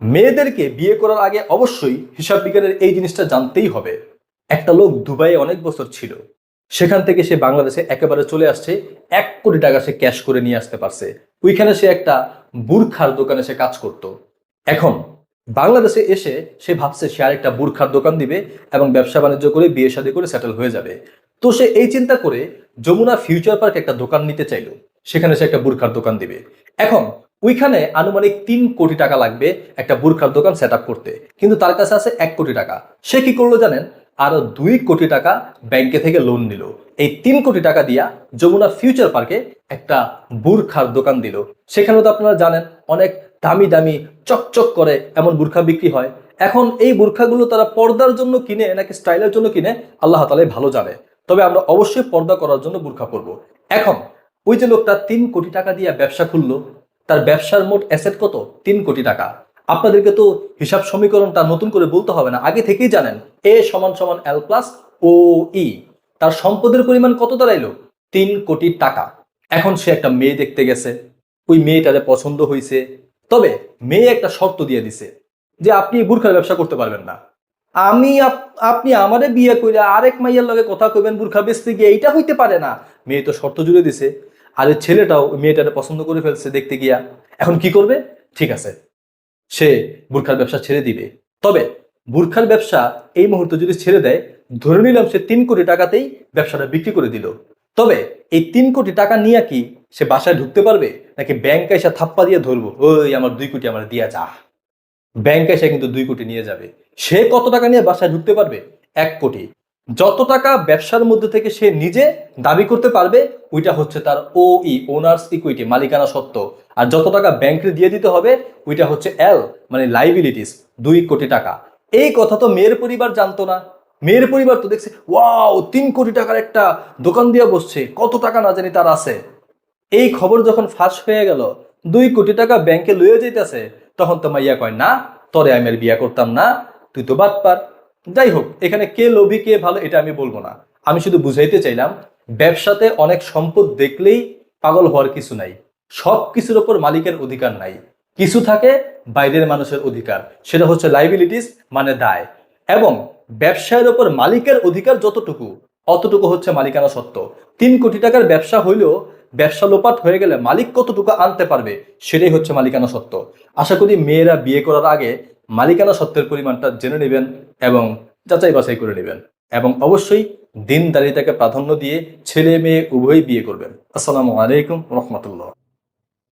মেয়েদেরকে বিয়ে করার আগে অবশ্যই হিসাব বিজ্ঞানের এই জিনিসটা জানতেই হবে। একটা লোক দুবাইয়ে অনেক বছর ছিল। সেখান থেকে সে বাংলাদেশে একেবারে চলে আসছে। এক কোটি টাকা সে ক্যাশ করে নিয়ে আসতে পারছে। ওইখানে সে একটা বুরখার দোকানে সে কাজ করত। এখন বাংলাদেশে এসে সে ভাবছে সে আর একটা বুরখার দোকান দিবে এবং ব্যবসা বাণিজ্য করে বিয়ে শাদী করে সেটেল হয়ে যাবে। তো সে এই চিন্তা করে যমুনা ফিউচার পার্ক একটা দোকান নিতে চাইলো। সেখানে সে একটা বুরখার দোকান দিবে। এখন ওইখানে আনুমানিক তিন কোটি টাকা লাগবে একটা বুরখার দোকান সেট করতে। কিন্তু তার কাছে আছে এক কোটি টাকা। সে কি করল জানেন? আরও দুই কোটি টাকা ব্যাংকে থেকে লোন নিল। এই তিন কোটি টাকা দিয়া যমুনা ফিউচার পার্কে একটা বুরখার দোকান দিল। সেখানেও তো আপনারা জানেন, অনেক দামি দামি চকচক করে এমন বুরখা বিক্রি হয়। এখন এই বুরখাগুলো তারা পর্দার জন্য কিনে, নাকি স্টাইলের জন্য কিনে, আল্লাহ তালাই ভালো জানে। তবে আমরা অবশ্যই পর্দা করার জন্য বুরখা পরব। এখন ওই যে লোকটা তিন কোটি টাকা দিয়ে ব্যবসা খুললো তার ব্যবসার মোট অ্যাসেট কত? তিন কোটি টাকা। আপনাদেরকে তো হিসাব সমীকরণটা নতুন করে বলতে হবে না, আগে থেকেই জানেন। এ সমান সমান এল প্লাস ও ই তার সম্পদের পরিমাণ কত দাঁড়াইলো? তিন কোটি টাকা। এখন সে একটা মেয়ে দেখতে গেছে। ওই মেয়েটারে পছন্দ হয়েছে তবে মেয়ে একটা শর্ত দিয়ে দিছে যে আপনি বুর্খার ব্যবসা করতে পারবেন না। আমি আপ- আপনি আমারে বিয়ে কইরা আরেক মাইয়ার লগে কথা কইবেন বুর্খা বেচতে গিয়ে, এইটা হইতে পারে না। মেয়ে তো শর্ত জুড়ে দিছে। আর ছেলেটাও ওই মেয়েটারে পছন্দ করে ফেলছে দেখতে গিয়া, এখন কি করবে? ঠিক আছে, সে বুরখার ব্যবসা ছেড়ে দিবে। তবে বুরখার ব্যবসা এই মুহূর্তে যদি ছেড়ে দেয়, ধরে নিলাম সে তিন কোটি টাকাতেই ব্যবসাটা বিক্রি করে দিল। তবে এই তিন কোটি টাকা নিয়ে কি সে বাসায় ঢুকতে পারবে? নাকি ব্যাংক এসে থাপ্পা দিয়ে ধরবো, ওই আমার দুই কোটি আমার দিয়া যা। ব্যাংক এসে কিন্তু দুই কোটি নিয়ে যাবে। সে কত টাকা নিয়ে বাসায় ঢুকতে পারবে? এক কোটি। যত টাকা ব্যবসার মধ্যে থেকে সে নিজে দাবি করতে পারবে, ওইটা হচ্ছে তার ও ই ওনার্স ইকুইটি মালিকানা সত্ত্ব আর যত টাকা ব্যাংকে দিয়ে দিতে হবে, ওইটা হচ্ছে এল মানে লাইবিলিটিস দুই কোটি টাকা। এই কথা তো মেয়ের পরিবার জানতো না। মেয়ের পরিবার তো দেখছে, ওয়াও, তিন কোটি টাকার একটা দোকান দিয়ে বসছে, কত টাকা না জানি তার আছে। এই খবর যখন ফাঁস হয়ে গেল, দুই কোটি টাকা ব্যাংকে লইয়ে যেতেছে তখন তো মাইয়া কয়, না, তরে আমি আর বিয়া করতাম না, তুই তো বাদ পার যাই হোক এখানে কে লোভী, কে ভালো, এটা আমি বলব না। আমি শুধু বুঝাইতে চাইলাম, ব্যবসাতে অনেক সম্পদ দেখলেই পাগল হওয়ার কিছু নাই। সব কিছুর ওপর মালিকের অধিকার নাই। কিছু থাকে, বাইরের মানুষের অধিকার। সেটা হচ্ছে লাইবিলিটিস মানে দায়। এবং ব্যবসায়ের ওপর মালিকের অধিকার যতটুকু, অতটুকু হচ্ছে মালিকানা সত্ত্ব তিন কোটি টাকার ব্যবসা হইলেও ব্যবসা লোপাট হয়ে গেলে মালিক কতটুকু আনতে পারবে, সেটাই হচ্ছে মালিকানা সত্ত্ব আশা করি মেয়েরা বিয়ে করার আগে মালিকানা সত্ত্বের পরিমাণটা জেনে নেবেন এবং যাচাই বাছাই করে নেবেন। এবং অবশ্যই দিনদারিতাকে প্রাধান্য দিয়ে ছেলে মেয়ে উভয়ই বিয়ে করবেন। আসসালামু আলাইকুম রহমতুল্লাহ।